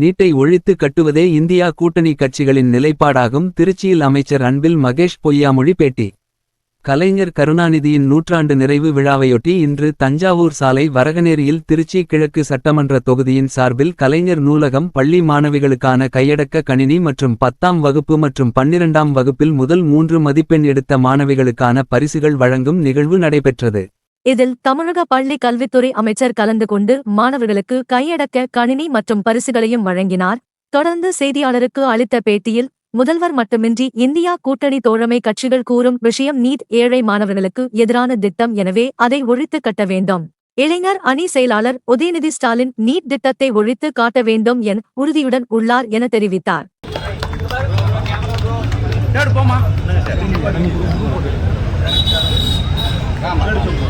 நீட்டை ஒழித்து கட்டுவதே இந்தியா கூட்டணி கட்சிகளின் நிலைப்பாடாகும். திருச்சியில் அமைச்சர் அன்பில் மகேஷ் பொய்யாமொழி பேட்டி. கலைஞர் கருணாநிதியின் நூற்றாண்டு நிறைவு விழாவையொட்டி இன்று தஞ்சாவூர் சாலை வரகநேரியில் திருச்சி கிழக்கு சட்டமன்ற தொகுதியின் சார்பில் கலைஞர் நூலகம் பள்ளி மாணவிகளுக்கான கையடக்க கணினி மற்றும் பத்தாம் வகுப்பு மற்றும் பன்னிரண்டாம் வகுப்பில் முதல் மூன்று மதிப்பெண் எடுத்த மாணவிகளுக்கான பரிசுகள் வழங்கும் நிகழ்வு நடைபெற்றது. இதில் தமிழக பள்ளி கல்வித்துறை அமைச்சர் கலந்து கொண்டு மாணவர்களுக்கு கையடக்க கணினி மற்றும் பரிசுகளையும் வழங்கினார். தொடர்ந்து செய்தியாளருக்கு அளித்த பேட்டியில் முதல்வர் மட்டுமின்றி இந்தியா கூட்டணி தோழமை கட்சிகள் கூறும் விஷயம் நீட் ஏழை மாணவர்களுக்கு எதிரான திட்டம் எனவே அதை ஒழித்து கட்ட வேண்டும். இளைஞர் அணி செயலாளர் உதயநிதி ஸ்டாலின் நீட் திட்டத்தை ஒழித்து காட்ட வேண்டும் என உறுதியுடன் உள்ளார் என தெரிவித்தார்.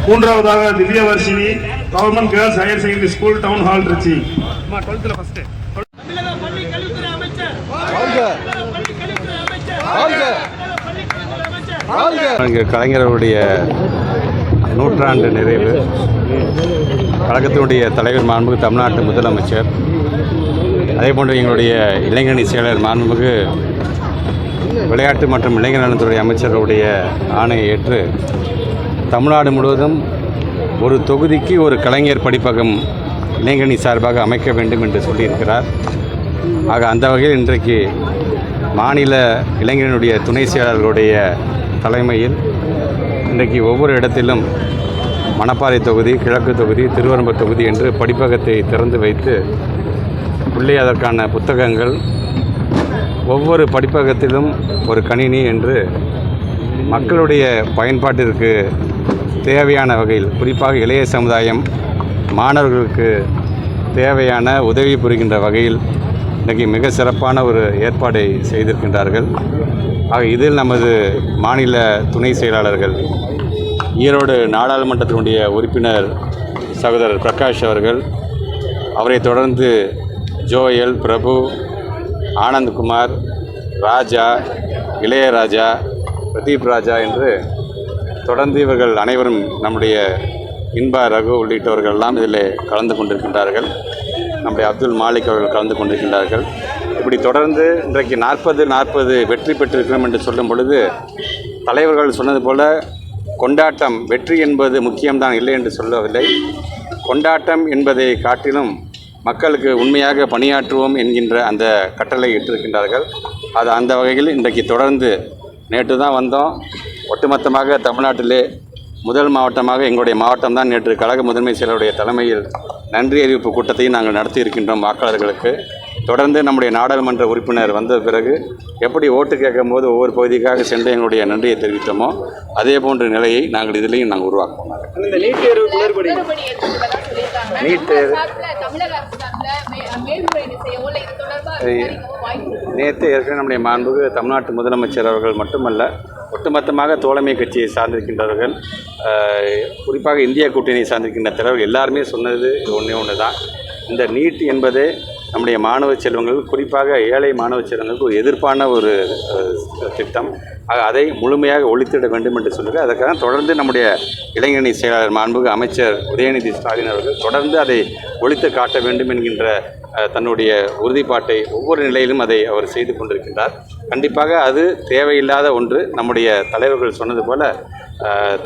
மூன்றாவதாக Divyavarshini government girls higher secondary school town hall Tiruchi இங்கு கலைஞருடைய நூற்றாண்டு நிறைவு. கழகத்தினுடைய தலைவர் மாண்புமிகு தமிழ்நாட்டு முதலமைச்சர். அதேபோன்று எங்களுடைய இளைஞரணி செயலர் மாண்புமிகு விளையாட்டு மற்றும் இளைஞர் நலத்துறை அமைச்சருடைய ஆணையை ஏற்று தமிழ்நாடு முழுவதும் ஒரு தொகுதிக்கு ஒரு கலைஞர் படிப்பகம் இளைஞணி சார்பாக அமைக்க வேண்டும் என்று சொல்லியிருக்கிறார். ஆக அந்த வகையில் இன்றைக்கு மாநில இளைஞரனுடைய துணை செயலாளர்களுடைய தலைமையில் இன்றைக்கு ஒவ்வொரு இடத்திலும் மணப்பாறை தொகுதி கிழக்கு தொகுதி திருவரம்பூர் தொகுதி என்று படிப்பகத்தை திறந்து வைத்து உள்ளே அதற்கான புத்தகங்கள் ஒவ்வொரு படிப்பகத்திலும் ஒரு கணினி என்று மக்களுடைய பயன்பாட்டிற்கு தேவையான வகையில் குறிப்பாக இளைய சமுதாயம் மாணவர்களுக்கு தேவையான உதவி புரிகின்ற வகையில் இன்றைக்கு மிக சிறப்பான ஒரு ஏற்பாடை செய்திருக்கின்றார்கள். ஆக இதில் நமது மாநில துணை செயலாளர்கள் ஈரோடு நாடாளுமன்றத்தினுடைய உறுப்பினர் சகோதரர் பிரகாஷ் அவர்கள் அவரை தொடர்ந்து ஜோயல் பிரபு ஆனந்த்குமார் ராஜா இளையராஜா பிரதீப் ராஜா என்று தொடர்ந்து இவர்கள் அனைவரும் நம்முடைய இன்பா ரகு உள்ளிட்டவர்கள் எல்லாம் இதில் கலந்து கொண்டிருக்கின்றார்கள். நம்முடைய அப்துல் மாலிக் அவர்கள் கலந்து கொண்டிருக்கின்றார்கள். இப்படி தொடர்ந்து இன்றைக்கு நாற்பது நாற்பது வெற்றி பெற்றிருக்கிறோம் என்று சொல்லும் பொழுது தலைவர்கள் சொன்னது போல கொண்டாட்டம் வெற்றி என்பது முக்கியம்தான் இல்லை என்று சொல்லவில்லை. கொண்டாட்டம் என்பதை காட்டிலும் மக்களுக்கு உண்மையாக பணியாற்றுவோம் என்கின்ற அந்த கட்டளை இட்டிருக்கின்றார்கள். அது அந்த வகையில் இன்றைக்கு தொடர்ந்து நேற்று தான் வந்தோம். ஒட்டுமொத்தமாக தமிழ்நாட்டிலே முதல் மாவட்டமாக எங்களுடைய மாவட்டம் தான். நேற்று கழக முதன்மை செயலருடைய தலைமையில் நன்றி அறிவிப்பு கூட்டத்தையும் நாங்கள் நடத்தி இருக்கின்றோம் வாக்காளர்களுக்கு. தொடர்ந்து நம்முடைய நாடாளுமன்ற உறுப்பினர் வந்த பிறகு எப்படி ஓட்டு கேட்கும் போது ஒவ்வொரு பகுதிக்காக சென்று எங்களுடைய நன்றியை தெரிவித்தோமோ அதே போன்ற நிலையை நாங்கள் இதிலையும் நாங்கள் உருவாக்குவோம். நீட். நேற்று ஏற்கனவே நம்முடைய மாண்புகு தமிழ்நாட்டு முதலமைச்சர் அவர்கள் மட்டுமல்ல ஒட்டுமொத்தமாக தோழமை கட்சியை சார்ந்திருக்கின்றவர்கள் குறிப்பாக இந்திய கூட்டணியை சார்ந்திருக்கின்ற தலைவர்கள் எல்லாருமே சொன்னது ஒன்றே ஒன்று தான் இந்த நீட் என்பது நம்முடைய மாணவ செல்வங்கள் குறிப்பாக ஏழை மாணவ செல்வங்களுக்கு ஒரு எதிர்ப்பான ஒரு திட்டம். ஆக அதை முழுமையாக ஒழித்திட வேண்டும் என்று சொல்லுங்கள் அதற்காக தொடர்ந்து நம்முடைய இளைஞரணி செயலாளர் மாண்புக அமைச்சர் உதயநிதி ஸ்டாலின் அவர்கள் தொடர்ந்து அதை ஒழித்து காட்ட வேண்டும் என்கின்ற தன்னுடைய உறுதிப்பாட்டை ஒவ்வொரு நிலையிலும் அதை அவர் செய்து கொண்டிருக்கின்றார். கண்டிப்பாக அது தேவையில்லாத ஒன்று. நம்முடைய தலைவர்கள் சொன்னது போல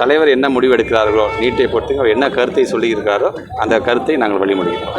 தலைவர் என்ன முடிவெடுக்கிறார்களோ நீட்டை பொறுத்து அவர் என்ன கருத்தை சொல்லியிருக்கிறாரோ அந்த கருத்தை நாங்கள் வழிமொழிகிறோம்